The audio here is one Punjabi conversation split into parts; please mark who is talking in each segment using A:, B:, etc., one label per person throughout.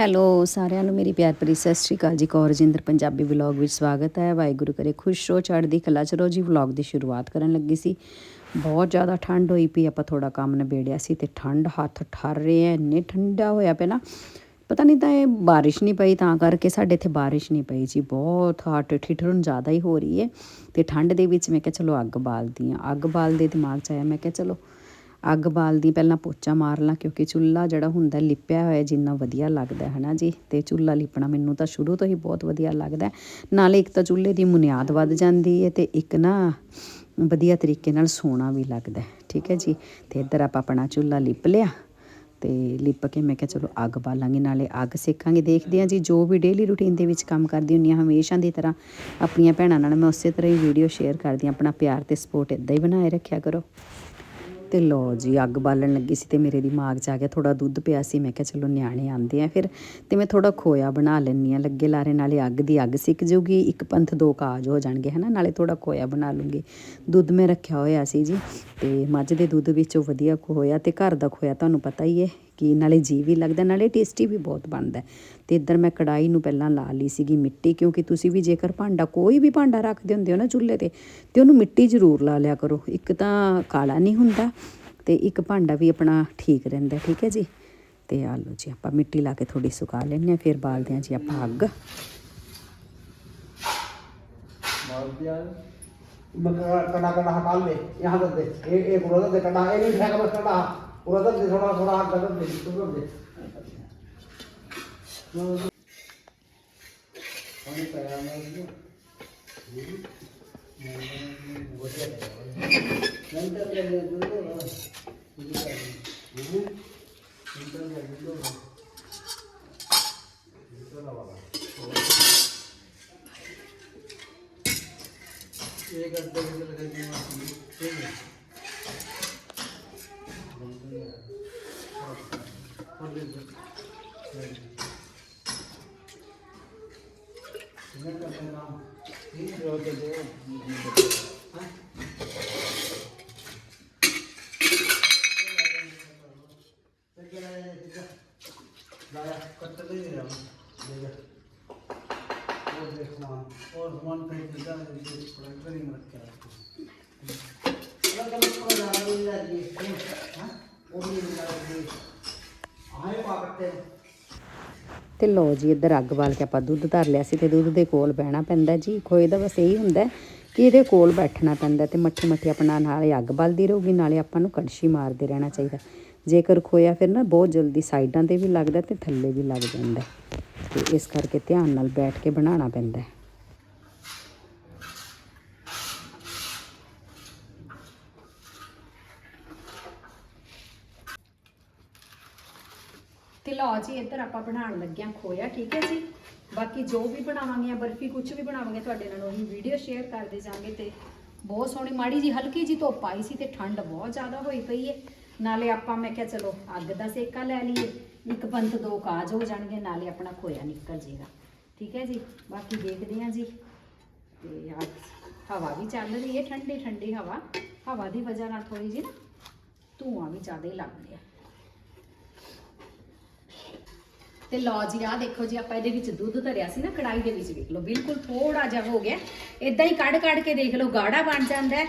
A: ਹੈਲੋ, ਸਾਰਿਆਂ ਨੂੰ ਮੇਰੀ ਪਿਆਰ ਭਰੀ ਸਤਿ ਸ਼੍ਰੀ ਅਕਾਲ ਜੀ। ਕੌਰ ਜਿੰਦਰ ਪੰਜਾਬੀ ਵਲੌਗ ਵਿੱਚ ਸਵਾਗਤ ਹੈ। ਵਾਹਿਗੁਰੂ ਕਰੇ ਖੁਸ਼ ਰਹੋ, ਚੜ੍ਹਦੀ ਕਲਾ ਚ ਰਹੋ। ਜੀ, ਵਲੌਗ ਦੀ ਸ਼ੁਰੂਆਤ ਕਰਨ ਲੱਗੀ ਸੀ। ਬਹੁਤ ਜ਼ਿਆਦਾ ਠੰਡ ਹੋਈ ਪਈ, ਆਪਾਂ ਥੋੜਾ ਕੰਮ ਨਿਬੇੜਿਆ ਸੀ ਤੇ ਠੰਡ ਹੱਥ ਠਰ ਰਹੇ ਐ, ਇੰਨੇ ਠੰਡਾ ਹੋਇਆ ਪਿਆ ਨਾ। ਪਤਾ ਨਹੀਂ ਤਾਂ ਇਹ ਬਾਰਿਸ਼ ਨਹੀਂ ਪਈ, ਤਾਂ ਕਰਕੇ ਸਾਡੇ ਇੱਥੇ ਬਾਰਿਸ਼ ਨਹੀਂ ਪਈ ਜੀ। ਬਹੁਤ ਹੱਟ ਠਿਠਰਨ ਜ਼ਿਆਦਾ ਹੀ ਹੋ ਰਹੀ ਹੈ ਤੇ ਠੰਡ ਦੇ ਵਿੱਚ ਮੈਂ ਕਿਹਾ, ਚਲੋ ਅੱਗ ਬਾਲਦੀ ਹਾਂ ਅੱਗ ਬਾਲਦੇ ਦਿਮਾਗ 'ਚ ਆਇਆ, ਮੈਂ ਕਿਹਾ, ਚਲੋ ਅੱਗ ਬਾਲਦੀ ਪਹਿਲਾਂ ਪੋਚਾ ਮਾਰ ਲਾਂ, ਕਿਉਂਕਿ ਚੁੱਲ੍ਹਾ ਜਿਹੜਾ ਹੁੰਦਾ ਲਿਪਿਆ ਹੋਇਆ ਜਿੰਨਾ ਵਧੀਆ ਲੱਗਦਾ ਹੈ ਨਾ ਜੀ? ਤੇ ਚੁੱਲ੍ਹਾ ਲਿਪਣਾ ਮੈਨੂੰ ਤਾਂ ਸ਼ੁਰੂ ਤੋਂ ਹੀ ਬਹੁਤ ਵਧੀਆ ਲੱਗਦਾ। ਨਾਲੇ ਇੱਕ ਤਾਂ ਚੁੱਲ੍ਹੇ ਦੀ ਬੁਨਿਆਦ ਵੱਧ ਜਾਂਦੀ ਹੈ ਤੇ ਇੱਕ ਨਾ ਵਧੀਆ ਤਰੀਕੇ ਨਾਲ ਸੋਣਾ ਵੀ ਲੱਗਦਾ, ਠੀਕ ਹੈ ਜੀ? ਤੇ ਇੱਧਰ ਆਪਾਂ ਆਪਣਾ ਚੁੱਲ੍ਹਾ ਲਿਪ ਲਿਆ ਤੇ ਲਿਪ ਕੇ ਮੈਂ ਕਿਹਾ ਚਲੋ ਅੱਗ ਬਾਲਾਂਗੇ, ਨਾਲੇ ਅੱਗ ਸੇਕਾਂਗੇ। ਦੇਖਦੇ ਹਾਂ ਜੀ, ਜੋ ਵੀ ਡੇਲੀ ਰੂਟੀਨ ਦੇ ਵਿੱਚ ਕੰਮ ਕਰਦੀ ਹੁੰਦੀ ਹਾਂ, ਹਮੇਸ਼ਾ ਦੀ ਤਰ੍ਹਾਂ ਆਪਣੀਆਂ ਭੈਣਾਂ ਨਾਲ ਮੈਂ ਉਸੇ ਤਰ੍ਹਾਂ ਹੀ ਵੀਡੀਓ ਸ਼ੇਅਰ ਕਰਦੀ ਹਾਂ। ਆਪਣਾ ਪਿਆਰ ਤੇ ਸਪੋਰਟ ਇਦਾਂ ਹੀ ਬਣਾਏ ਰੱਖਿਆ ਕਰੋ। ਤੇ ਲੋ ਜੀ, ਅੱਗ ਬਾਲਣ ਲੱਗੀ ਸੀ ਤੇ ਮੇਰੇ ਦਿਮਾਗ 'ਚ ਆ ਗਿਆ ਥੋੜਾ ਦੁੱਧ ਪਿਆ ਸੀ। ਮੈਂ ਕਿਹਾ ਚਲੋ ਨਿਆਣੇ ਆਂਦੇ ਆ ਫਿਰ ਤੇ ਮੈਂ ਥੋੜਾ ਖੋਇਆ ਬਣਾ ਲੈਣੀ ਆ ਲੱਗੇ ਲਾਰੇ, ਨਾਲੇ ਅੱਗ ਦੀ ਅੱਗ ਸਿੱਕ ਜੂਗੀ, ਇੱਕ ਪੰਥ ਦੋ ਕਾਜ ਹੋ ਜਾਣਗੇ, ਹਨਾ? ਨਾਲੇ ਥੋੜਾ ਖੋਇਆ ਬਣਾ ਲੂੰਗੀ। ਦੁੱਧ ਮੈਂ ਰੱਖਿਆ ਹੋਇਆ ਸੀ ਜੀ ਤੇ ਮੱਝ ਦੇ ਦੁੱਧ ਵਿੱਚੋਂ ਵਧੀਆ ਖੋਇਆ ਤੇ ਘਰ ਦਾ ਖੋਇਆ, ਤੁਹਾਨੂੰ ਪਤਾ ਹੀ ਹੈ ਕਿ ਨਾਲੇ ਜੀ ਵੀ ਲੱਗਦਾ, ਨਾਲੇ ਟੇਸਟੀ ਵੀ ਬਹੁਤ ਬਣਦਾ। ਤੇ ਇੱਧਰ ਮੈਂ ਕੜਾਈ ਨੂੰ ਪਹਿਲਾਂ ਲਾ ਲਈ ਸੀਗੀ ਮਿੱਟੀ, ਕਿਉਂਕਿ ਤੁਸੀਂ ਵੀ ਜੇਕਰ ਭਾਂਡਾ, ਕੋਈ ਵੀ ਭਾਂਡਾ ਰੱਖਦੇ ਹੁੰਦੇ ਹੋ ਨਾ ਚੁੱਲ੍ਹੇ ਤੇ ਤੇ ਉਹਨੂੰ ਮਿੱਟੀ ਜ਼ਰੂਰ ਲਾ ਲਿਆ ਕਰੋ। ਇੱਕ ਤਾਂ ਕਾਲਾ ਨਹੀਂ ਹੁੰਦਾ ਤੇ ਇੱਕ ਭਾਂਡਾ ਵੀ ਆਪਣਾ ਠੀਕ ਰਹਿੰਦਾ, ਠੀਕ ਹੈ ਜੀ? ਤੇ ਆ ਲਓ ਜੀ, ਆਪਾਂ ਮਿੱਟੀ ਲਾ ਕੇ ਥੋੜੀ ਸੁਕਾ ਲੈਂਦੇ ਆ ਫਿਰ ਬਾਲਦੇ ਆ ਜੀ ਆਪਾਂ ਅੱਗ।
B: ਬਾਲਦੇ ਆ ਮਕਾ ਕਣਾ ਕਣਾ ਹਟਾ ਲੈ ਯਹਾਂ ਦੇ ਇਹ ਇਹ ਬੋਲਦਾ ਦੇ ਕਣਾ ਇਹ ਨਹੀਂ ਹੈ ਕਣਾ ਉਹਦਾ ਤਾਂ ਥੋੜਾ ਥੋੜਾ ਹੱਥ ਦਾ ਦੇ ਦਿੱਤੋ ਕਿ ਉਹਨੇ ਪਿਆ ਨਾ ਜੀ ਵਧੀਆ ਲੱਗਿਆ। ਨੰਤਰ ਤੇ अलग अलग को जा है ये हाँ वो भी ਆਏ ਪਾ
A: ਤੇ ਲੋ ਜੀ, ਇੱਧਰ ਅੱਗ ਬਾਲ ਕੇ ਆਪਾਂ ਦੁੱਧ ਧਰ ਲਿਆ ਸੀ ਤੇ ਦੁੱਧ ਦੇ ਕੋਲ ਬਹਿਣਾ ਪੈਂਦਾ ਜੀ। ਖੋਏ ਦਾ ਬਸ ਇਹੀ ਹੁੰਦਾ ਕਿ ਇਹਦੇ ਕੋਲ ਬੈਠਣਾ ਪੈਂਦਾ ਤੇ ਮੱਠੀ ਮੱਠੀ ਆਪਣਾ ਨਾਲੇ ਅੱਗ ਬਲਦੀ ਰਹੂਗੀ, ਨਾਲੇ ਆਪਾਂ ਨੂੰ ਕੜਛੀ ਮਾਰਦੇ ਰਹਿਣਾ ਚਾਹੀਦਾ ਜੇਕਰ ਖੋਇਆ ਫਿਰ ਨਾ ਬਹੁਤ ਜਲਦੀ ਸਾਈਡਾਂ ਤੇ ਵੀ ਲੱਗਦਾ ਤੇ ਥੱਲੇ ਵੀ ਲੱਗ ਜਾਂਦਾ ਤੇ ਇਸ ਕਰਕੇ ਧਿਆਨ ਨਾਲ ਬੈਠ ਕੇ ਬਣਾਉਣਾ ਪੈਂਦਾ
C: ਲਓ ਜੀ, ਇੱਧਰ ਆਪਾਂ ਬਣਾਉਣ ਲੱਗਿਆ ਖੋਇਆ, ਠੀਕ ਹੈ ਜੀ? ਬਾਕੀ ਜੋ ਵੀ ਬਣਾਵਾਂਗੇ ਬਰਫੀ ਕੁਝ ਵੀ ਬਣਾਵਾਂਗੇ, ਤੁਹਾਡੇ ਨਾਲ ਉਹੀ ਵੀਡੀਓ ਸ਼ੇਅਰ ਕਰਦੇ ਜਾਵਾਂਗੇ ਤੇ ਬਹੁਤ ਸੋਹਣੀ, ਮਾੜੀ ਜੀ ਹਲਕੀ ਜੀ ਧੁੱਪ ਆਈ ਸੀ ਤੇ ਠੰਡ ਬਹੁਤ ਜ਼ਿਆਦਾ ਹੋਈ ਪਈ ਹੈ ਨਾਲੇ ਆਪਾਂ, ਮੈਂ ਕਿਹਾ ਚਲੋ, ਅੱਗ ਦਾ ਸੇਕਾ ਲੈ ਲਈਏ। ਇੱਕ ਪੰਥ ਦੋ ਕਾਜ ਹੋ ਜਾਣਗੇ, ਨਾਲੇ ਆਪਣਾ ਖੋਇਆ ਨਿਕਲ ਜੇਗਾ। ਠੀਕ ਹੈ ਜੀ? ਬਾਕੀ ਦੇਖਦੇ ਹਾਂ ਜੀ। ਤੇ ਅੱਜ ਹਵਾ ਵੀ ਚੱਲ ਰਹੀ ਹੈ, ਠੰਡੀ ਠੰਡੀ ਹਵਾ। ਹਵਾ ਦੀ ਵਜ੍ਹਾ ਨਾਲ ਥੋੜੀ ਜੀ ਨਾ ਧੂਆਂ ਵੀ ਜ਼ਿਆਦਾ ਹੀ ਲੱਗ ਰਿਹਾ ਤੇ ਲਓ ਜੀ ਆ ਦੇਖੋ ਜੀ, ਆਪਾਂ ਇਹਦੇ ਵਿੱਚ ਦੁੱਧ ਧਰਿਆ ਸੀ ਨਾ ਕੜਾਈ ਦੇ ਵਿੱਚ ਵੇਖ ਲਓ, ਬਿਲਕੁਲ ਥੋੜਾ ਜਿਹਾ ਹੋ ਗਿਆ। ਇਦਾਂ ਹੀ ਕੱਢ ਕੱਢ ਕੇ ਦੇਖ ਲਓ, ਗਾੜਾ ਬਣ ਜਾਂਦਾ ਹੈ।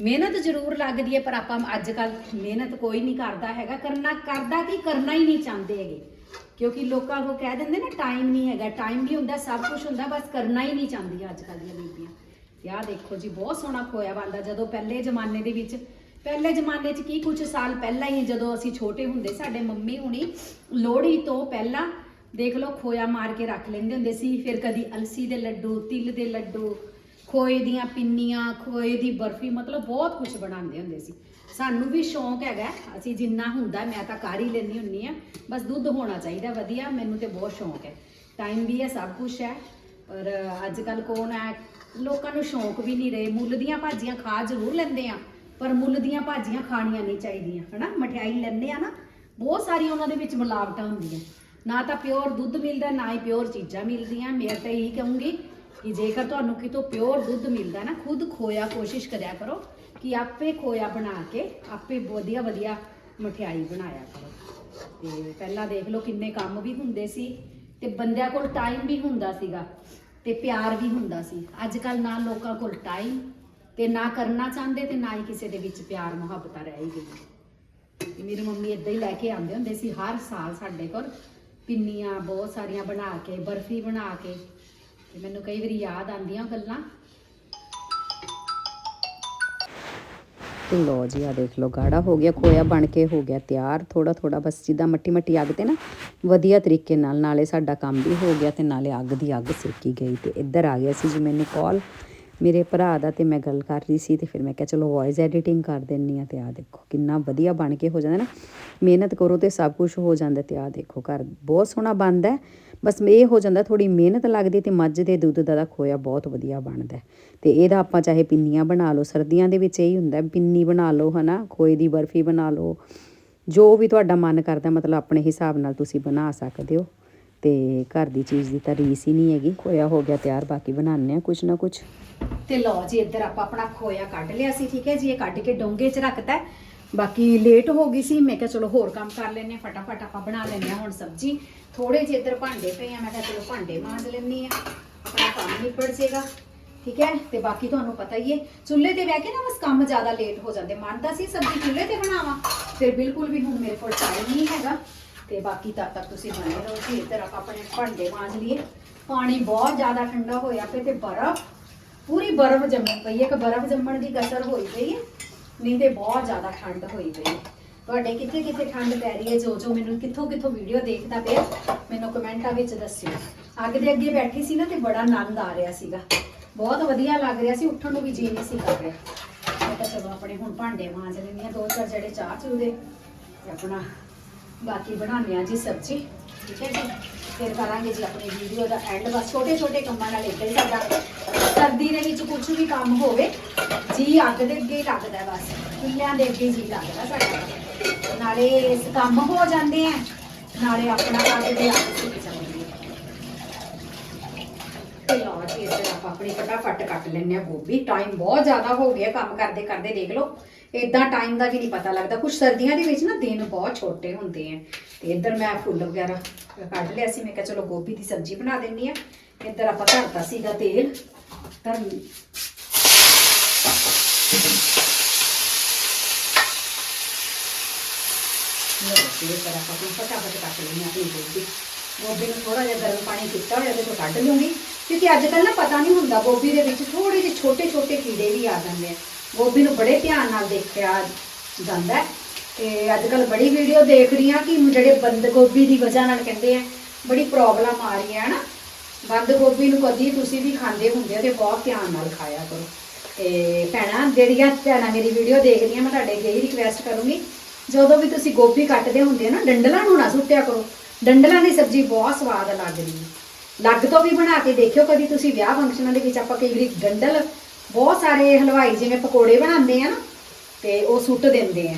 C: ਮਿਹਨਤ ਜ਼ਰੂਰ ਲੱਗਦੀ ਹੈ, ਪਰ ਆਪਾਂ ਅੱਜ ਕੱਲ ਮਿਹਨਤ ਕੋਈ ਨਹੀਂ ਕਰਦਾ ਹੈਗਾ। ਕਰਨਾ, ਕਰਦਾ ਕੀ, ਕਰਨਾ ਹੀ ਨਹੀਂ ਚਾਹੁੰਦੇ ਹੈਗੇ। ਕਿਉਂਕਿ ਲੋਕਾਂ ਕੋ ਕਹਿ ਦਿੰਦੇ ਨਾ ਟਾਈਮ ਨਹੀਂ ਹੈਗਾ। ਟਾਈਮ ਵੀ ਹੁੰਦਾ, ਸਭ ਕੁਝ ਹੁੰਦਾ, ਬਸ ਕਰਨਾ ਹੀ ਨਹੀਂ ਚਾਹੁੰਦੀਆਂ ਅੱਜ ਕੱਲ ਦੀਆਂ ਬੀਬੀਆਂ। ਤੇ ਆਹ ਦੇਖੋ ਜੀ, ਬਹੁਤ ਸੋਹਣਾ ਖੋਇਆ ਬਣਦਾ ਜਦੋਂ ਪਹਿਲੇ ਜ਼ਮਾਨੇ ਦੇ ਵਿੱਚ ਪਹਿਲੇ ਜ਼ਮਾਨੇ 'ਚ ਕੀ ਕੁਝ ਸਾਲ ਪਹਿਲਾਂ ਹੀ ਜਦੋਂ ਅਸੀਂ ਛੋਟੇ ਹੁੰਦੇ, ਸਾਡੇ ਮੰਮੀ ਹੁਣੀ ਲੋਹੜੀ ਤੋਂ ਪਹਿਲਾਂ ਦੇਖ ਲਓ ਖੋਇਆ ਮਾਰ ਕੇ ਰੱਖ ਲੈਂਦੇ ਹੁੰਦੇ ਸੀ, ਫਿਰ ਕਦੀ ਅਲਸੀ ਦੇ ਲੱਡੂ, ਤਿਲ ਦੇ ਲੱਡੂ, ਖੋਏ ਦੀਆਂ ਪਿੰਨੀਆਂ, ਖੋਏ ਦੀ ਬਰਫੀ, ਮਤਲਬ ਬਹੁਤ ਕੁਝ ਬਣਾਉਂਦੇ ਹੁੰਦੇ ਸੀ। ਸਾਨੂੰ ਵੀ ਸ਼ੌਂਕ ਹੈਗਾ, ਅਸੀਂ ਜਿੰਨਾ ਹੁੰਦਾ ਮੈਂ ਤਾਂ ਕਰ ਹੀ ਲੈਂਦੀ ਹੁੰਨੀ ਆ ਬਸ ਦੁੱਧ ਹੋਣਾ ਚਾਹੀਦਾ ਵਧੀਆ, ਮੈਨੂੰ ਤੇ ਬਹੁਤ ਸ਼ੌਂਕ ਹੈ। ਟਾਈਮ ਵੀ ਹੈ, ਸਭ ਕੁਝ ਹੈ, ਪਰ ਅੱਜ ਕੱਲ ਕੌਣ ਹੈ, ਲੋਕਾਂ ਨੂੰ ਸ਼ੌਂਕ ਵੀ ਨਹੀਂ ਰਹੇ, ਮੁੱਲ ਦੀਆਂ ਭਾਜੀਆਂ ਖਾ ਜ਼ਰੂਰ ਲੈਂਦੇ ਆ। ਪਰ ਮੁੱਲ ਦੀਆਂ ਭਾਜੀਆਂ ਖਾਣੀਆਂ ਨਹੀਂ ਚਾਹੀਦੀਆਂ, ਹਨਾ? ਮਠਿਆਈ ਲੈਂਦੇ ਆ ਨਾ, ਬਹੁਤ ਸਾਰੀ ਉਹਨਾਂ ਦੇ ਵਿੱਚ ਮਿਲਾਵਟਾਂ ਹੁੰਦੀਆਂ। ਨਾ ਤਾਂ ਪਿਓਰ ਦੁੱਧ ਮਿਲਦਾ, ਨਾ ਹੀ ਪਿਓਰ ਚੀਜ਼ਾਂ ਮਿਲਦੀਆਂ। ਮੈਂ ਤਾਂ ਇਹੀ ਕਹੂੰਗੀ ਕਿ ਜੇਕਰ ਤੁਹਾਨੂੰ ਕਿਤੋਂ ਪਿਓਰ ਦੁੱਧ ਮਿਲਦਾ ਨਾ, ਖੁਦ ਖੋਇਆ ਕੋਸ਼ਿਸ਼ ਕਰਿਆ ਕਰੋ ਕਿ ਆਪੇ ਖੋਇਆ ਬਣਾ ਕੇ, ਆਪੇ ਵਧੀਆ ਵਧੀਆ ਮਠਿਆਈ ਬਣਾਇਆ ਕਰੋ। ਤੇ ਪਹਿਲਾਂ ਦੇਖ ਲਓ ਕਿੰਨੇ ਕੰਮ ਵੀ ਹੁੰਦੇ ਸੀ ਤੇ ਬੰਦਿਆਂ ਕੋਲ ਟਾਈਮ ਵੀ ਹੁੰਦਾ ਸੀਗਾ ਤੇ ਪਿਆਰ ਵੀ ਹੁੰਦਾ ਸੀ। ਅੱਜ ਕੱਲ ਨਾ ਲੋਕਾਂ ਕੋਲ ਟਾਈਮ ਤੇ ਨਾ ਕਰਨਾ ਚਾਹੁੰਦੇ ਤੇ ਨਾ ਹੀ ਕਿਸੇ ਦੇ ਵਿੱਚ ਪਿਆਰ, ਮੁਹੱਬਤਾਂ ਰਹਿ ਹੀ ਮੇਰੀ ਮੰਮੀ ਇਦਾਂ ਹੀ ਲੈ ਕੇ ਆਉਂਦੇ ਹੁੰਦੇ ਸੀ ਹਰ ਸਾਲ ਸਾਡੇ ਕੋਲ, ਪਿੰਨੀਆਂ ਬਹੁਤ ਸਾਰੀਆਂ ਬਣਾ ਕੇ, ਬਰਫੀ ਬਣਾ ਕੇ। ਤੇ ਮੈਨੂੰ ਕਈ ਵਾਰੀ ਯਾਦ ਆਉਂਦੀਆਂ ਗੱਲਾਂ।
A: ਤੇ ਲੋ ਜੀ ਆ ਦੇਖ ਲਓ, ਗਾੜਾ ਹੋ ਗਿਆ, ਖੋਇਆ ਬਣ ਕੇ ਹੋ ਗਿਆ ਤਿਆਰ। ਥੋੜਾ ਥੋੜਾ ਬਸ ਜਿੱਦਾਂ ਮੱਟੀ ਮੱਟੀ ਅੱਗ ਤੇ ਨਾ, ਵਧੀਆ ਤਰੀਕੇ ਨਾਲ, ਨਾਲੇ ਸਾਡਾ ਕੰਮ ਵੀ ਹੋ ਗਿਆ ਤੇ ਨਾਲੇ ਅੱਗ ਦੀ ਅੱਗ ਸੇਕੀ ਗਈ ਤੇ ਇੱਧਰ ਆ ਗਿਆ ਸੀ ਜੀ ਮੈਨੂੰ ਕਾਲ ਮੇਰੇ ਭਰਾ ਦਾ ਤੇ ਮੈਂ ਗੱਲ ਕਰ ਰਹੀ ਸੀ ਤੇ ਫਿਰ ਮੈਂ ਕਿਹਾ ਚਲੋ ਵੌਇਸ ਐਡੀਟਿੰਗ ਕਰ ਦਿੰਨੀ ਆ ਤੇ ਆ ਦੇਖੋ, ਕਿੰਨਾ ਵਧੀਆ ਬਣ ਕੇ ਹੋ ਜਾਂਦਾ ਨਾ। ਮਿਹਨਤ ਕਰੋ ਤੇ ਸਭ ਕੁਝ ਹੋ ਜਾਂਦਾ ਤੇ ਆ ਦੇਖੋ ਘਰ ਬਹੁਤ ਸੋਹਣਾ ਬਣਦਾ ਬਸ ਇਹ ਹੋ ਜਾਂਦਾ ਥੋੜੀ ਮਿਹਨਤ ਲੱਗਦੀ ਤੇ ਮੱਝ ਦੇ ਦੁੱਧ ਦਾ ਤਾਂ ਖੋਇਆ ਬਹੁਤ ਵਧੀਆ ਬਣਦਾ ਹੈ। ਤੇ ਇਹਦਾ ਆਪਾਂ ਚਾਹੇ ਪਿੰਨੀਆਂ ਬਣਾ ਲਓ, ਸਰਦੀਆਂ ਦੇ ਵਿੱਚ ਇਹੀ ਹੁੰਦਾ ਪਿੰਨੀ ਬਣਾ ਲਓ ਹਨਾ, ਖੋਏ ਦੀ ਬਰਫੀ ਬਣਾ ਲਓ। ਜੋ ਵੀ ਤੁਹਾਡਾ ਮਨ ਕਰਦਾ ਮਤਲਬ ਆਪਣੇ ਹਿਸਾਬ ਨਾਲ ਤੁਸੀਂ ਬਣਾ ਸਕਦੇ ਹੋ। ਤੇ ਘਰ ਦੀ ਚੀਜ਼ ਦੀ ਤਾਂ ਰੀਸ ਹੀ ਨਹੀਂ ਹੈਗੀ। ਖੋਇਆ ਹੋ ਗਿਆ, ਤਿਆਰ ਬਾਕੀ ਬਣਾਉਂਦੇ ਆ ਕੁਝ ਨਾ ਕੁਝ
C: ਤੇ ਲਓ ਜੀ, ਇੱਧਰ ਆਪਾਂ ਆਪਣਾ ਖੋਇਆ ਕੱਢ ਲਿਆ ਸੀ, ਠੀਕ ਹੈ ਜੀ, ਇਹ ਕੱਢ ਕੇ ਡੋਂਗੇ 'ਚ ਰੱਖਤਾ ਬਾਕੀ ਲੇਟ ਹੋ ਗਈ ਸੀ, ਮੈਂ ਕਿਹਾ ਚਲੋ ਹੋਰ ਕੰਮ ਕਰ ਲੈਨੇ ਫਟਾਫਟ ਆਪਾਂ ਬਣਾ ਲੈਨੇ ਹੁਣ ਸਬਜ਼ੀ। ਥੋੜੇ ਜਿਹੇ ਇੱਧਰ ਭਾਂਡੇ ਪਏ ਆ, ਮੈਂ ਕਿਹਾ ਚਲੋ ਭਾਂਡੇ ਮਾਂਜ ਲੈਣੀ ਆ ਆਪਣਾ ਕੰਮ ਨਿਬੜ ਜਾਏਗਾ ਠੀਕ ਹੈ, ਤੇ ਬਾਕੀ ਤੁਹਾਨੂੰ ਪਤਾ ਹੀ ਹੈ, ਚੁੱਲ੍ਹੇ ਤੇ ਬਹਿ ਕੇ ਨਾ ਬਸ ਕੰਮ ਜ਼ਿਆਦਾ ਲੇਟ ਹੋ ਜਾਂਦੇ। ਮੰਨਦਾ ਸੀ ਸਬਜ਼ੀ ਚੁੱਲ੍ਹੇ ਤੇ ਬਣਾਵਾਂ, ਫਿਰ ਬਿਲਕੁਲ ਵੀ ਹੁਣ ਮੇਰੇ ਕੋਲ ਟਾਈਮ ਨਹੀਂ ਹੈਗਾ। ਤੇ ਬਾਕੀ ਤਦ ਤੱਕ ਤੁਸੀਂ ਬਣੇ ਰਹੋ ਜੀ। ਇੱਧਰ ਆਪਾਂ ਆਪਣੇ ਭਾਂਡੇ ਮਾਂਜ ਲਈਏ। ਪਾਣੀ ਬਹੁਤ ਜ਼ਿਆਦਾ ਠੰਡਾ ਹੋਇਆ ਪਿਆ ਤੇ ਬਰਫ਼, ਪੂਰੀ ਬਰਫ਼ ਜੰਮੀ ਪਈ ਹੈ। ਕਿ ਬਰਫ਼ ਜੰਮਣ ਦੀ ਕਸਰ ਹੋਈ ਪਈ ਹੈ। ਨਹੀਂ ਤੇ ਬਹੁਤ ਜ਼ਿਆਦਾ ਠੰਡ ਹੋਈ ਪਈ ਹੈ। ਤੁਹਾਡੇ ਕਿੱਥੇ ਕਿੱਥੇ ਠੰਡ ਪੈ ਰਹੀ ਹੈ? ਜੋ ਜੋ ਮੈਨੂੰ ਕਿੱਥੋਂ ਕਿੱਥੋਂ ਵੀਡੀਓ ਦੇਖਦਾ ਪਿਆ, ਮੈਨੂੰ ਕਮੈਂਟਾਂ ਵਿੱਚ ਦੱਸਿਓ। ਅੱਗ ਦੇ ਅੱਗੇ ਬੈਠੀ ਸੀ ਨਾ ਤੇ ਬੜਾ ਆਨੰਦ ਆ ਰਿਹਾ ਸੀਗਾ। ਬਹੁਤ ਵਧੀਆ ਲੱਗ ਰਿਹਾ ਸੀ। ਉੱਠਣ ਨੂੰ ਵੀ ਜੀ ਨਹੀਂ ਸੀ ਕਰ ਰਿਹਾ। ਮੈਂ ਤਾਂ ਚਲੋ ਆਪਣੇ ਹੁਣ ਭਾਂਡੇ ਮਾਂਜ ਲੈਂਦੀ ਹਾਂ। ਦੋ ਚਾਰ ਜਿਹੜੇ ਚਾਹ ਚੂਦੇ ਤੇ ਆਪਣਾ ਬਾਕੀ ਬਣਾਉਂਦੇ ਆ ਜੀ ਸਬਜ਼ੀ, ਠੀਕ ਹੈ ਜੀ? ਫਿਰ ਕਰਾਂਗੇ ਜੀ ਆਪਣੀ ਵੀਡੀਓ ਦਾ ਐਂਡ ਬਸ ਛੋਟੇ ਛੋਟੇ ਕੰਮਾਂ ਨਾਲ ਇੱਦਾਂ ਹੀ ਸਾਡਾ ਸਰਦੀ ਦੇ ਵਿੱਚ ਕੁਝ ਵੀ ਕੰਮ ਹੋਵੇ, ਜੀ ਅੱਗ ਦੇ ਅੱਗੇ ਹੀ ਲੱਗਦਾ ਬਸ। ਚੁੱਲ੍ਹਿਆਂ ਦੇ ਅੱਗੇ ਜੀ ਲੱਗਦਾ ਸਾਡਾ। ਨਾਲੇ ਇਸ ਕੰਮ ਹੋ ਜਾਂਦੇ ਆ, ਨਾਲੇ ਆਪਣਾ ਅੱਗ ਦੇ ਅੱਗ ਸਿੱਖ ਜਾਂਦੀ ਹੈ ਤੇ ਲਓ ਜੀ, ਇੱਧਰ ਆਪਾਂ ਆਪਣੀ ਫਟਾਫਟ ਕੱਟ ਲੈਂਦੇ ਆ ਗੋਭੀ। ਟਾਈਮ ਬਹੁਤ ਜ਼ਿਆਦਾ ਹੋ ਗਿਆ ਕੰਮ ਕਰਦੇ ਕਰਦੇ ਦੇਖ ਲਓ। ਇਦਾਂ ਟਾਈਮ ਦਾ ਵੀ ਨਹੀਂ ਪਤਾ ਲੱਗਦਾ। ਕੁਝ ਸਰਦੀਆਂ ਦੇ ਵਿੱਚ ਨਾ ਦਿਨ ਬਹੁਤ ਛੋਟੇ ਹੁੰਦੇ ਆ। ਤੇ ਇੱਧਰ ਮੈਂ ਫੁੱਲ ਵਗੈਰਾ ਕੱਢ ਲਿਆ ਸੀ। ਮੈਂ ਕਿਹਾ ਚਲੋ ਗੋਭੀ ਦੀ ਸਬਜ਼ੀ ਬਣਾ ਦਿੰਨੀ ਆ। ਇੱਧਰ ਆਪਾਂ ਧਰਤਾ ਸੀਗਾ ਤੇਲ। ਧਰ ਲੋ ਇਹ ਤਰ੍ਹਾਂ ਆਪਾਂ ਫਟਾਫਟ ਕੱਟ ਲੈਂਦੇ ਆ ਆਪਣੀ ਗੋਭੀ। ਗੋਭੀ ਨੂੰ ਥੋੜਾ ਜਿਹਾ ਗਰਮ ਪਾਣੀ ਕੀਤਾ ਹੋਇਆ ਉਹਦੇ ਤੋਂ ਕੱਢ ਲੂੰਗੀ ਕਿਉਂਕਿ ਅੱਜ ਕੱਲ ਨਾ ਪਤਾ ਨਹੀਂ ਹੁੰਦਾ, ਗੋਭੀ ਦੇ ਵਿੱਚ ਥੋੜੇ ਜਿਹੇ ਛੋਟੇ ਛੋਟੇ ਕੀੜੇ ਵੀ ਆ ਜਾਂਦੇ ਆ। ਗੋਭੀ ਨੂੰ ਬੜੇ ਧਿਆਨ ਨਾਲ ਦੇਖਿਆ ਜਾਂਦਾ ਹੈ ਤੇ ਅੱਜ ਕੱਲ ਬੜੀ ਵੀਡੀਓ ਦੇਖ ਰਹੀ ਆ ਕਿ ਜਿਹੜੇ ਬੰਦ ਗੋਭੀ ਦੀ ਵਜ੍ਹਾ ਨਾਲ ਕਹਿੰਦੇ ਆ, ਬੜੀ ਪ੍ਰੋਬਲਮ ਆ ਰਹੀ ਹੈ ਨਾ ਬੰਦ ਗੋਭੀ ਨੂੰ ਕਦੀ ਤੁਸੀਂ ਵੀ ਖਾਂਦੇ ਹੁੰਦੇ ਹੋ ਤੇ ਬਹੁਤ ਧਿਆਨ ਨਾਲ ਖਾਇਆ ਕਰੋ। ਤੇ ਭੈਣਾਂ ਜਿਹੜੀਆਂ ਭੈਣਾਂ ਮੇਰੀ ਵੀਡੀਓ ਦੇਖਦੀਆਂ ਮੈਂ ਤੁਹਾਡੇ ਅੱਗੇ ਹੀ ਰਿਕਵੈਸਟ ਕਰੂੰਗੀ, ਜਦੋਂ ਵੀ ਤੁਸੀਂ ਗੋਭੀ ਕੱਟਦੇ ਹੁੰਦੇ ਆ ਨਾ, ਡੰਡਲਾਂ ਨੂੰ ਨਾ ਸੁੱਟਿਆ ਕਰੋ। ਡੰਡਲਾਂ ਦੀ ਸਬਜ਼ੀ ਬਹੁਤ ਸਵਾਦ ਲੱਗਦੀ ਹੈ। ਲੱਗ ਤੋਂ ਵੀ ਬਣਾ ਕੇ ਦੇਖਿਓ, ਕਦੀ ਤੁਸੀਂ ਵਿਆਹ ਫੰਕਸ਼ਨਾਂ ਦੇ ਵਿੱਚ ਆਪਾਂ ਕਈ ਵਾਰੀ ਡੰਡਲ ਬਹੁਤ ਸਾਰੇ ਹਲਵਾਈ ਜਿਵੇਂ ਪਕੌੜੇ ਬਣਾਉਂਦੇ ਆ ਨਾ, ਤੇ ਉਹ ਸੁੱਟ ਦਿੰਦੇ ਆ।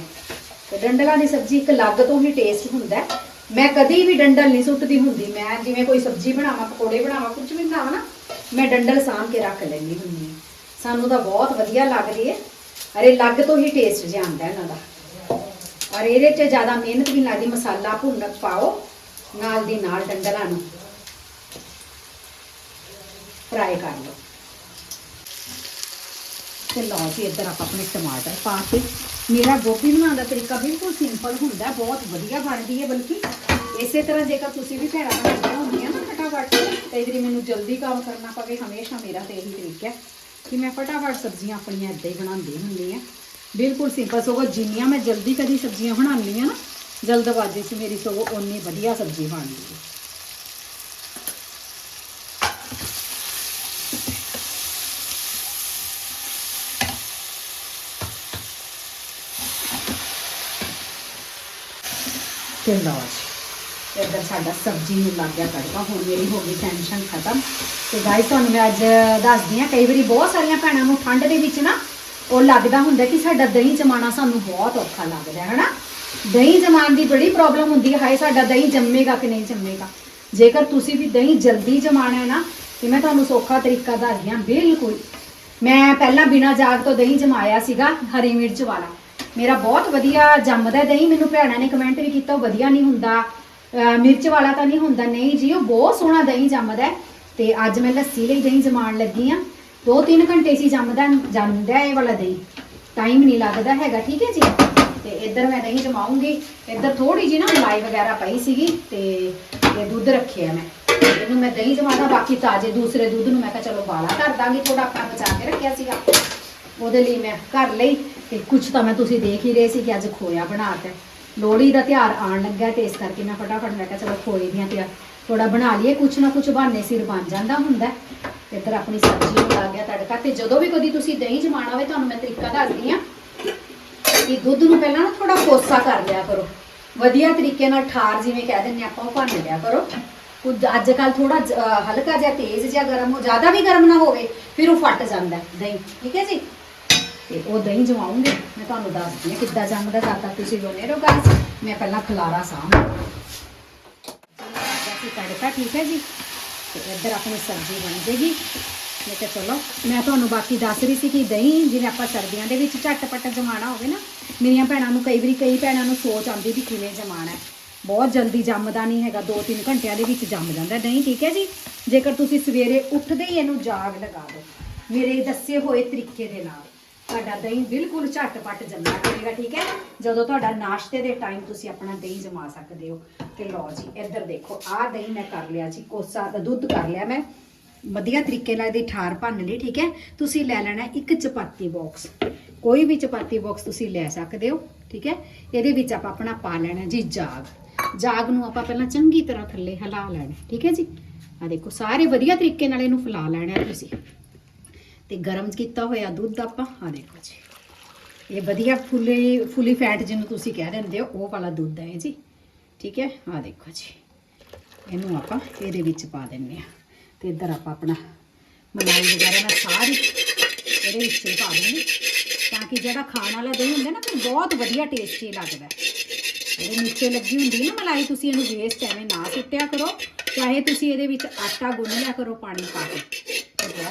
C: ਤੇ ਡੰਡਲਾਂ ਦੀ ਸਬਜ਼ੀ ਇੱਕ ਅਲੱਗ ਤੋਂ ਹੀ ਟੇਸਟ ਹੁੰਦਾ ਮੈਂ ਕਦੀ ਵੀ ਡੰਡਲ ਨਹੀਂ ਸੁੱਟਦੀ ਹੁੰਦੀ। ਮੈਂ ਜਿਵੇਂ ਕੋਈ ਸਬਜ਼ੀ ਬਣਾਵਾਂ, ਪਕੌੜੇ ਬਣਾਵਾਂ, ਕੁਝ ਵੀ ਬਣਾਵਾਂ ਨਾ, ਮੈਂ ਡੰਡਲ ਸਾਂਭ ਕੇ ਰੱਖ ਲੈਂਦੀ ਹੁੰਦੀ ਹਾਂ। ਸਾਨੂੰ ਤਾਂ ਬਹੁਤ ਵਧੀਆ ਲੱਗਦੀ ਹੈ। ਅਰੇ ਲੱਗ ਤੋਂ ਹੀ ਟੇਸਟ ਜਿਹਾ ਇਹਨਾਂ ਦਾ। ਔਰ ਇਹਦੇ 'ਚ ਜ਼ਿਆਦਾ ਮਿਹਨਤ ਵੀ ਨਹੀਂ ਲੱਗਦੀ। ਮਸਾਲਾ ਭੁੰਨ ਪਾਓ, ਨਾਲ ਦੀ ਨਾਲ ਡੰਡਲਾਂ ਨੂੰ ਫਰਾਈ ਕਰ ਲਓ। ਤੇ ਲਓ ਜੀ, ਇੱਧਰ ਆਪਾਂ ਆਪਣੇ ਟਮਾਟਰ ਪਾ ਕੇ। ਮੇਰਾ ਗੋਭੀ ਬਣਾਉਣ ਦਾ ਤਰੀਕਾ ਬਿਲਕੁਲ ਸਿੰਪਲ ਹੁੰਦਾ, ਬਹੁਤ ਵਧੀਆ ਬਣਦੀ ਹੈ, ਬਲਕਿ ਇਸੇ ਤਰ੍ਹਾਂ ਜੇਕਰ ਤੁਸੀਂ ਵੀ ਭੈਣਾਂ ਬਣਾਉਂਦੀਆਂ ਹੁੰਦੀਆਂ ਨਾ ਫਟਾਫਟ ਕਈ ਵਾਰੀ ਮੈਨੂੰ ਜਲਦੀ ਕੰਮ ਕਰਨਾ ਪਵੇ, ਹਮੇਸ਼ਾ ਮੇਰਾ ਤੇ ਇਹੀ ਤਰੀਕਾ ਹੈ ਕਿ ਮੈਂ ਫਟਾਫਟ ਸਬਜ਼ੀਆਂ ਆਪਣੀਆਂ ਇੱਦਾਂ ਹੀ ਬਣਾਉਂਦੀ ਹੁੰਦੀ ਹਾਂ। ਬਿਲਕੁਲ ਸਿੰਪਲ ਸਗੋਂ ਜਿੰਨੀਆਂ ਮੈਂ ਜਲਦੀ ਕਦੀ ਸਬਜ਼ੀਆਂ ਬਣਾਉਂਦੀ ਹਾਂ ਨਾ ਜਲਦਬਾਜ਼ੀ 'ਚ ਮੇਰੀ ਸਗੋਂ ਓਨੀ ਵਧੀਆ ਸਬਜ਼ੀ ਬਣਦੀ ਹੈ। ਤੇ ਲਓ ਜੀ ਇੱਧਰ ਸਾਡਾ ਸਬਜ਼ੀ ਨੂੰ ਲੱਗ ਗਿਆ ਤੜਕਾ ਹੁਣ ਮੇਰੀ ਹੋ ਗਈ ਟੈਨਸ਼ਨ ਖਤਮ। ਤੇ ਗਾਇਸ ਤੁਹਾਨੂੰ ਮੈਂ ਅੱਜ ਦੱਸਦੀ ਆ ਕਈ ਵਾਰੀ ਬਹੁਤ ਸਾਰੀਆਂ ਭੈਣਾਂ ਨੂੰ ਠੰਡ ਦੇ ਵਿੱਚ ਨਾ ਉਹ ਲੱਗਦਾ ਹੁੰਦਾ ਕਿ ਸਾਡਾ ਦਹੀਂ ਜਮਾਣਾ ਸਾਨੂੰ ਬਹੁਤ ਔਖਾ ਲੱਗਦਾ ਹੈ, ਹਨਾ? ਦਹੀਂ ਜਮਾਉਣ ਦੀ ਬੜੀ ਪ੍ਰੋਬਲਮ ਹੁੰਦੀ ਹੈ। ਹਾਏ, ਸਾਡਾ ਦਹੀਂ ਜੰਮੇਗਾ ਕਿ ਨਹੀਂ ਜੰਮੇਗਾ? ਜੇਕਰ ਤੁਸੀਂ ਵੀ ਦਹੀਂ ਜਲਦੀ ਜਮਾਣਾ ਹੈ ਨਾ, ਤੇ ਮੈਂ ਤੁਹਾਨੂੰ ਸੌਖਾ ਤਰੀਕਾ ਦੱਸਦੀ ਹਾਂ, ਬਿਲਕੁਲ। ਮੈਂ ਪਹਿਲਾਂ ਬਿਨਾਂ ਜਾਗ ਤੋਂ ਦਹੀਂ ਜਮਾਇਆ ਸੀਗਾ, ਹਰੀ ਮਿਰਚ ਵਾਲਾ।
A: ਮੇਰਾ ਬਹੁਤ ਵਧੀਆ ਜੰਮਦਾ ਦਹੀਂ ਮੈਨੂੰ ਭੈਣਾਂ ਨੇ ਕਮੈਂਟ ਵੀ ਕੀਤਾ, ਉਹ ਵਧੀਆ ਨਹੀਂ ਹੁੰਦਾ। ਮਿਰਚ ਵਾਲਾ ਤਾਂ ਨਹੀਂ ਹੁੰਦਾ। ਨਹੀਂ ਜੀ, ਉਹ ਬਹੁਤ ਸੋਹਣਾ ਦਹੀਂ ਜੰਮਦਾ ਹੈ। ਤੇ ਅੱਜ ਮੈਂ ਲੱਸੀ ਲਈ ਦਹੀਂ ਜਮਾਉਣ ਲੱਗੀ ਆ 2-3 ਘੰਟੇ ਸੀ ਜੰਮਦਾ ਜੰਮਦਾ ਇਹ ਵਾਲਾ ਦਹੀਂ ਟਾਈਮ ਨਹੀਂ ਲੱਗਦਾ ਹੈਗਾ, ਠੀਕ ਹੈ ਜੀ? ਤੇ ਇੱਧਰ ਮੈਂ ਦਹੀਂ ਜਮਾਉਂਗੀ। ਇੱਧਰ ਥੋੜੀ ਜੀ ਨਾ ਮਲਾਈ ਵਗੈਰਾ ਪਈ ਸੀਗੀ ਤੇ ਇਹ ਦੁੱਧ ਰੱਖਿਆ ਮੈਂ। ਇਹਨੂੰ ਮੈਂ ਦਹੀਂ ਜਮਾਦਾ, ਬਾਕੀ ਤਾਜ਼ੇ ਦੂਸਰੇ ਦੁੱਧ ਨੂੰ ਮੈਂ ਕਿਹਾ ਚਲੋ ਬਾਲਾ ਕਰ ਦਾਂਗੀ। ਥੋੜਾ ਆਪਣਾ ਬਚਾ ਕੇ ਰੱਖਿਆ ਸੀਗਾ। ਉਹਦੇ ਲਈ ਮੈਂ ਘਰ ਲਈ ਤੇ ਕੁਝ ਤਾਂ ਮੈਂ ਤੁਸੀਂ ਦੇਖ ਹੀ ਰਹੇ ਸੀ ਕਿ ਅੱਜ ਖੋਇਆ ਬਣਾਤਾ ਲੋਹੜੀ ਦਾ ਤਿਉਹਾਰ ਆਉਣ ਲੱਗਾ ਤੇ ਇਸ ਕਰਕੇ ਮੈਂ ਫਟਾਫਟ ਮੈਂ ਕਿਹਾ ਚਲੋ ਖੋਏ ਦੀਆਂ ਤੇ ਥੋੜਾ ਬਣਾ ਲਈਏ, ਕੁਛ ਨਾ ਕੁਛ ਬਹਾਨੇ ਸਿਰ ਬਣ ਜਾਂਦਾ ਹੁੰਦਾ। ਤੇ ਇੱਧਰ ਆਪਣੀ ਸਬਜ਼ੀ ਨੂੰ ਲਾ ਗਿਆ ਤੜਕਾ ਤੇ ਜਦੋਂ ਵੀ ਕਦੀ ਤੁਸੀਂ ਦਹੀਂ ਜਮਾਣਾ ਹੋਵੇ ਤੁਹਾਨੂੰ ਮੈਂ ਤਰੀਕਾ ਦੱਸਦੀ ਆ ਕਿ ਦੁੱਧ ਨੂੰ ਪਹਿਲਾਂ ਨਾ ਥੋੜਾ ਕੋਸਾ ਕਰ ਲਿਆ ਕਰੋ। ਵਧੀਆ ਤਰੀਕੇ ਨਾਲ ਠਾਰ ਜਿਵੇਂ ਕਹਿ ਦਿੰਦੇ ਆਪਾਂ ਉਹ ਭੰਨ ਲਿਆ ਕਰੋ। ਕੁਝ ਅੱਜ ਕੱਲ ਥੋੜਾ ਹਲਕਾ ਜਿਹਾ ਤੇਜ਼ ਜਿਹਾ ਗਰਮ ਹੋ, ਜ਼ਿਆਦਾ ਵੀ ਗਰਮ ਨਾ ਹੋਵੇ, ਫਿਰ ਉਹ ਫਟ ਜਾਂਦਾ ਦਹੀਂ। ਠੀਕ ਹੈ ਜੀ? ਤੇ ਉਹ ਦਹੀਂ ਜਮਾਉਂਗੇ। ਮੈਂ ਤੁਹਾਨੂੰ ਦੱਸਦੀ ਹਾਂ ਕਿੱਦਾਂ ਜੰਮਦਾ ਤਦ ਤੱਕ ਤੁਸੀਂ ਬੋਲੇ ਰਹੋ ਗਾਇਸ ਮੈਂ ਪਹਿਲਾਂ ਖਲਾਰਾ ਸਾਂਭ ਅਸੀਂ ਤੜਕਾ ਠੀਕ ਹੈ ਜੀ? ਤੇ ਇੱਧਰ ਆਪਣੀ ਸਬਜ਼ੀ ਬਣ ਜੇਗੀ। ਮੈਂ ਕਿਹਾ ਚਲੋ, ਮੈਂ ਤੁਹਾਨੂੰ ਬਾਕੀ ਦੱਸ ਰਹੀ ਸੀ ਕਿ ਦਹੀਂ ਜਿਵੇਂ ਆਪਾਂ ਸਰਦੀਆਂ ਦੇ ਵਿੱਚ ਝਟਪਟ ਜਮਾਣਾ ਹੋਵੇ ਨਾ, ਮੇਰੀਆਂ ਭੈਣਾਂ ਨੂੰ ਕਈ ਵਾਰੀ ਕਈ ਭੈਣਾਂ ਨੂੰ ਸੋਚ ਆਉਂਦੀ ਵੀ ਕਿਵੇਂ ਜਮਾਣਾ ਹੈ। ਬਹੁਤ ਜਲਦੀ ਜੰਮਦਾ ਨਹੀਂ ਹੈਗਾ 2-3 ਘੰਟਿਆਂ ਦੇ ਵਿੱਚ ਜੰਮ ਜਾਂਦਾ ਦਹੀਂ ਠੀਕ ਹੈ ਜੀ? ਜੇਕਰ ਤੁਸੀਂ ਸਵੇਰੇ ਉੱਠਦੇ ਹੀ ਇਹਨੂੰ ਜਾਗ ਲਗਾ ਦਿਓ। ਮੇਰੇ ਦੱਸੇ ਹੋਏ ਤਰੀਕੇ ਦੇ ਨਾਲ। ਤੁਹਾਡਾ ਦਹੀਂ ਬਿਲਕੁਲ ਝਟਪਟ ਜੰਮਿਆ ਕਰੇਗਾ, ਠੀਕ ਹੈ? ਜਦੋਂ ਤੁਹਾਡਾ ਨਾਸ਼ਤੇ ਦੇ ਟਾਈਮ ਤੁਸੀਂ ਆਪਣਾ ਦਹੀਂ ਜਮਾ ਸਕਦੇ ਹੋ। ਤੇ ਲਓ ਜੀ, ਇੱਧਰ ਦੇਖੋ, ਆਹ ਦਹੀਂ ਮੈਂ ਕਰ ਲਿਆ ਜੀ, ਕੋਸਾ ਦਾ ਦੁੱਧ ਕਰ ਲਿਆ ਮੈਂ। ਵਧੀਆ ਤਰੀਕੇ ਨਾਲ ਇਹਦੀ ਠਾਰ ਭੰਨ ਲਈ, ਠੀਕ ਹੈ? ਤੁਸੀਂ ਲੈ ਲੈਣਾ ਇੱਕ ਚਪਾਤੀ ਬਾਕਸ ਕੋਈ ਵੀ ਚਪਾਤੀ ਬਾਕਸ ਤੁਸੀਂ ਲੈ ਸਕਦੇ ਹੋ, ਠੀਕ ਹੈ? ਇਹਦੇ ਵਿੱਚ ਆਪਾਂ ਆਪਣਾ ਪਾ ਲੈਣਾ ਜੀ ਜਾਗ। ਜਾਗ ਨੂੰ ਆਪਾਂ ਪਹਿਲਾਂ ਚੰਗੀ ਤਰ੍ਹਾਂ ਥੱਲੇ ਹਿਲਾ ਲੈਣਾ, ਠੀਕ ਹੈ ਜੀ? ਆ ਦੇਖੋ, ਸਾਰੇ ਵਧੀਆ ਤਰੀਕੇ ਨਾਲ ਇਹਨੂੰ ਫੈਲਾ ਲੈਣਾ ਤੁਸੀਂ। ਤੇ ਗਰਮ ਕੀਤਾ ਹੋਇਆ ਦੁੱਧ ਆਪਾਂ ਆ ਦੇਖੋ ਜੀ। ਇਹ ਵਧੀਆ ਫੁੱਲੀ ਫੁੱਲੀ ਫੈਟ ਜਿਹਨੂੰ ਤੁਸੀਂ ਕਹਿ ਦਿੰਦੇ ਹੋ, ਉਹ ਵਾਲਾ ਦੁੱਧ ਹੈ ਜੀ। ਠੀਕ ਹੈ? ਆ ਦੇਖੋ ਜੀ। ਇਹਨੂੰ ਆਪਾਂ ਇਹਦੇ ਵਿੱਚ ਪਾ ਦਿੰਨੇ ਆ ਤੇ ਇੱਧਰ ਆਪਾਂ ਆਪਣਾ ਮਲਾਈ ਵਗੈਰਾ ਨਾਲ ਸਾਰੀ ਇਹਦੇ ਵਿੱਚ ਹੀ ਪਾ ਦੇਣੀ ਤਾਂ ਕਿ ਜਿਹੜਾ ਖਾਣ ਵਾਲਾ ਦਹੀਂ ਹੁੰਦਾ ਨਾ, ਫਿਰ ਬਹੁਤ ਵਧੀਆ ਟੇਸਟੀ ਲੱਗਦਾ ਹੈ। ਇਹਦੇ ਨੀਚੇ ਲੱਗੀ ਹੁੰਦੀ ਨਾ ਮਲਾਈ, ਤੁਸੀਂ ਇਹਨੂੰ ਵੇਸਟ ਐਵੇਂ ਨਾ ਸੁੱਟਿਆ ਕਰੋ। ਚਾਹੇ ਤੁਸੀਂ ਇਹਦੇ ਵਿੱਚ ਆਟਾ ਗੁੰਨ ਲਿਆ ਕਰੋ ਪਾਣੀ ਪਾ ਕੇ।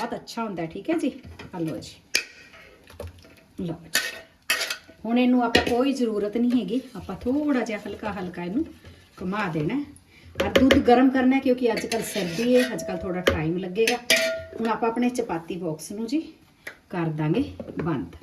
A: ਬਹੁਤ ਅੱਛਾ ਹੁੰਦਾ, ਠੀਕ ਹੈ ਜੀ? ਆ ਲਓ ਜੀ। ਲਓ ਹੁਣ ਇਹਨੂੰ ਆਪਾਂ ਕੋਈ ਜ਼ਰੂਰਤ ਨਹੀਂ ਹੈਗੀ। ਆਪਾਂ ਥੋੜਾ ਜਿਹਾ ਹਲਕਾ ਹਲਕਾ ਇਹਨੂੰ ਘੁਮਾ ਦੇਣਾ ਹੈ। ਔਰ ਦੁੱਧ ਗਰਮ ਕਰਨਾ ਕਿਉਂਕਿ ਅੱਜ ਕੱਲ ਸਰਦੀ ਹੈ ਅੱਜ ਕੱਲ ਥੋੜਾ ਟਾਈਮ ਲੱਗੇਗਾ। ਹੁਣ ਆਪਾਂ ਆਪਣੇ ਚਪਾਤੀ ਬਾਕਸ ਨੂੰ ਜੀ ਕਰ ਦਾਂਗੇ ਬੰਦ।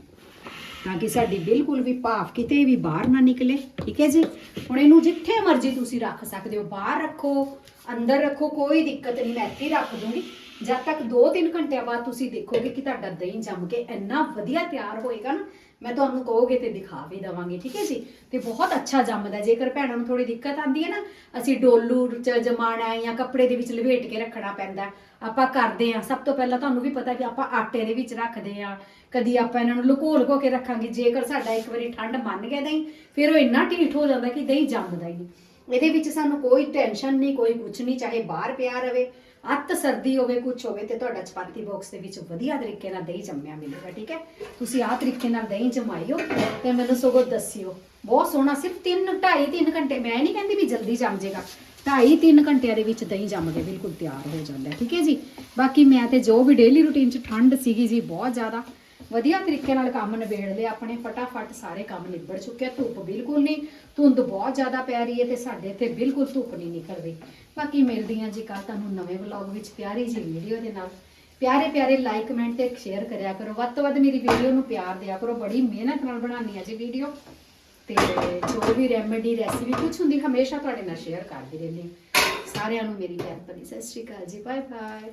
A: ਤਾਂ ਕਿ ਸਾਡੀ ਬਿਲਕੁਲ ਵੀ ਭਾਫ ਕਿਤੇ ਵੀ ਬਾਹਰ ਨਾ ਨਿਕਲੇ, ਠੀਕ ਹੈ ਜੀ? ਹੁਣ ਇਹਨੂੰ ਜਿੱਥੇ ਮਰਜ਼ੀ ਤੁਸੀਂ ਰੱਖ ਸਕਦੇ ਹੋ, ਬਾਹਰ ਰੱਖੋ, ਅੰਦਰ ਰੱਖੋ, ਕੋਈ ਦਿੱਕਤ ਨਹੀਂ, ਮੈਂ ਇੱਥੇ ਹੀ ਰੱਖ ਦੂੰਗੀ। ਜਦ ਤੱਕ 2-3 ਘੰਟਿਆਂ ਬਾਅਦ ਤੁਸੀਂ ਦੇਖੋਗੇ ਕਿ ਤੁਹਾਡਾ ਦਹੀਂ ਜੰਮ ਕੇ ਇੰਨਾ ਵਧੀਆ ਤਿਆਰ ਹੋਏਗਾ ਨਾ ਮੈਂ ਤੁਹਾਨੂੰ ਕਹੋਗੇ ਤੇ ਦਿਖਾ ਵੀ ਦਵਾਂਗੀ, ਠੀਕ ਹੈ ਜੀ? ਤੇ ਬਹੁਤ ਅੱਛਾ ਜੰਮਦਾ, ਜੇਕਰ ਭੈਣਾਂ ਨੂੰ ਥੋੜੀ ਦਿੱਕਤ ਆਂਦੀ ਹੈ ਨਾ, ਅਸੀਂ ਡੋਲੂ ਚ ਜਮਾਣਾ ਜਾਂ ਕੱਪੜੇ ਦੇ ਵਿੱਚ ਲਪੇਟ ਕੇ ਰੱਖਣਾ ਪੈਂਦਾ। ਆਪਾਂ ਕਰਦੇ ਆ ਸਭ ਤੋਂ ਪਹਿਲਾਂ ਤੁਹਾਨੂੰ ਵੀ ਪਤਾ ਕਿ ਆਪਾਂ ਆਟੇ ਦੇ ਵਿੱਚ ਰੱਖਦੇ ਆ ਕਦੀ ਆਪਾਂ ਇਹਨਾਂ ਨੂੰ ਲੁਕੋ ਲੁਕੋ ਕੇ ਰੱਖਾਂਗੇ, ਜੇਕਰ ਸਾਡਾ ਇੱਕ ਵਾਰੀ ਠੰਡ ਮੰਨ ਗਿਆ ਦਹੀਂ, ਫਿਰ ਉਹ ਇੰਨਾ ਢੀਠ ਹੋ ਜਾਂਦਾ ਕਿ ਦਹੀਂ ਜੰਮਦਾ ਹੀ ਨਹੀਂ। ਇਹਦੇ ਵਿੱਚ ਸਾਨੂੰ ਕੋਈ ਟੈਨਸ਼ਨ ਨਹੀਂ, ਕੋਈ ਕੁਝ ਨਹੀਂ, ਚਾਹੇ ਬਾਹਰ ਪਿਆ ਰਵੇ ਅੱਤ ਸਰਦੀ ਹੋਵੇ ਕੁਝ ਹੋਵੇ ਤੇ ਤੁਹਾਡਾ ਚਪਾਤੀ ਬਾਕਸ ਦੇ ਵਿੱਚ ਵਧੀਆ ਤਰੀਕੇ ਨਾਲ ਦਹੀਂ ਜੰਮਿਆ ਮਿਲੇਗਾ, ਠੀਕ ਹੈ? ਤੁਸੀਂ ਆਹ ਤਰੀਕੇ ਨਾਲ ਦਹੀਂ ਜਮਾਇਓ ਤੇ ਮੈਨੂੰ ਸਗੋਂ ਦੱਸਿਓ। ਬਹੁਤ ਸੋਹਣਾ, ਸਿਰਫ 3 2.5 3 ਘੰਟੇ, ਮੈਂ ਨਹੀਂ ਕਹਿੰਦੀ ਵੀ ਜਲਦੀ ਜੰਮ ਜਾਏਗਾ 2.5 3 ਘੰਟਿਆਂ ਦੇ ਵਿੱਚ ਦਹੀਂ ਜੰਮ ਕੇ ਬਿਲਕੁਲ ਤਿਆਰ ਹੋ ਜਾਂਦਾ ਠੀਕ ਹੈ ਜੀ? ਬਾਕੀ ਮੈਂ ਤੇ ਜੋ ਵੀ ਡੇਲੀ ਰੁਟੀਨ 'ਚ ਠੰਡ ਸੀਗੀ ਜੀ, ਬਹੁਤ ਜ਼ਿਆਦਾ। ਵਧੀਆ ਤਰੀਕੇ ਨਾਲ ਕੰਮ ਨਿਬੇੜ ਲਿਆ, ਆਪਣੇ ਫਟਾਫਟ ਸਾਰੇ ਕੰਮ ਨਿਬੜ ਚੁੱਕੇ ਧੁੱਪ ਬਿਲਕੁਲ ਨਹੀਂ, ਧੁੰਦ ਬਹੁਤ ਜ਼ਿਆਦਾ ਪੈ ਰਹੀ ਹੈ ਤੇ ਸਾਡੇ ਇੱਥੇ ਬਿਲਕੁਲ ਧੁੱਪ ਨਹੀਂ ਨਿਕਲ ਰਹੀ ਬਾਕੀ ਮਿਲਦੀਆਂ ਜੀ ਕੱਲ ਤੁਹਾਨੂੰ ਨਵੇਂ ਵਲੌਗ ਵਿੱਚ, ਪਿਆਰੀ ਜੀ ਵੀਡੀਓ ਦੇ ਨਾਲ। ਪਿਆਰੇ ਪਿਆਰੇ ਲਾਈਕ ਕਮੈਂਟ ਤੇ ਸ਼ੇਅਰ ਕਰਿਆ ਕਰੋ। ਵੱਧ ਤੋਂ ਵੱਧ ਮੇਰੀ ਵੀਡੀਓ ਨੂੰ ਪਿਆਰ ਦਿਆ ਕਰੋ। ਬੜੀ ਮਿਹਨਤ ਨਾਲ ਬਣਾਉਣੀ ਹੈ ਜੀ ਵੀਡੀਓ ਤੇ ਜੋ ਵੀ ਰੈਮੇਡੀ ਰੈਸਿਪੀ ਕੁਝ ਹੁੰਦੀ, ਹਮੇਸ਼ਾ ਤੁਹਾਡੇ ਨਾਲ ਸ਼ੇਅਰ ਕਰਦੀ ਰਹਿੰਦੀ ਹਾਂ। ਸਾਰਿਆਂ ਨੂੰ ਮੇਰੀ ਪਿਆਰ ਭਰੀ ਸਤਿ ਸ਼੍ਰੀ ਅਕਾਲ ਜੀ। Bye bye